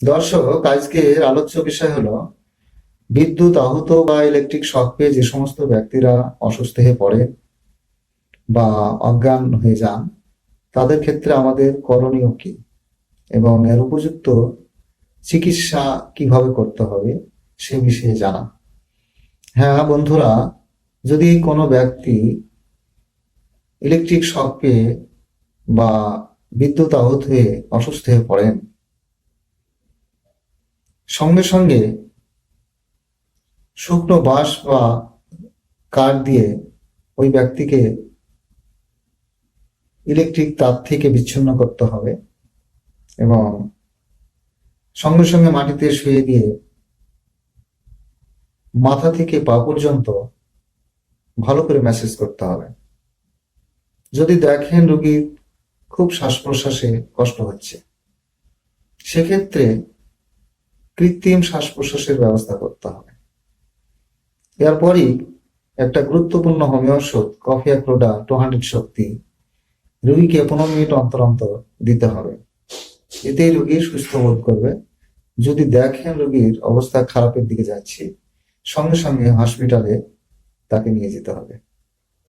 দর্শক, আজকের আলোচ্য বিষয় হলো, বিদ্যুৎ আহত বা ইলেকট্রিক শক পেয়ে যে সমস্ত ব্যক্তিরা অসুস্থ হয়ে পড়ে বা অজ্ঞান হয়ে যান, তাদের ক্ষেত্রে আমাদের করণীয় কি? এবং এর উপযুক্ত চিকিৎসা কীভাবে করতে হবে সে বিষয়ে জানা হ্যাঁ বন্ধুরা, যদি কোনো ব্যক্তি ইলেকট্রিক শক পেয়ে বা বিদ্যুৎ আহত হয়ে অসুস্থ হয়ে পড়েন সঙ্গে সঙ্গে শুকনো বাঁশ বা কাঠ দিয়ে ওই ব্যক্তিকে ইলেকট্রিক তার থেকে বিচ্ছিন্ন করতে হবে এবং সঙ্গে সঙ্গে মাটিতে শুয়ে দিয়ে মাথা থেকে পা পর্যন্ত ভালো করে ম্যাসেজ করতে হবে। যদি দেখেন রোগীর খুব শ্বাস প্রশ্বাসে কষ্ট হচ্ছে, সেক্ষেত্রে কৃত্রিম শ্বাস প্রশ্বাসের ব্যবস্থা করতে হবে। এরপরই একটা গুরুত্বপূর্ণ হোমিও ওষুধ কফি অ্যাক্রোডা টু হান্ড্রেড শক্তি, রুগীকে পনেরো মিনিট অন্তর অন্তর দিতে হবে। এতেই রুগী সুস্থ বোধ করবে। যদি দেখেন রুগীর অবস্থা খারাপের দিকে যাচ্ছে, সঙ্গে সঙ্গে হসপিটালে তাকে নিয়ে যেতে হবে।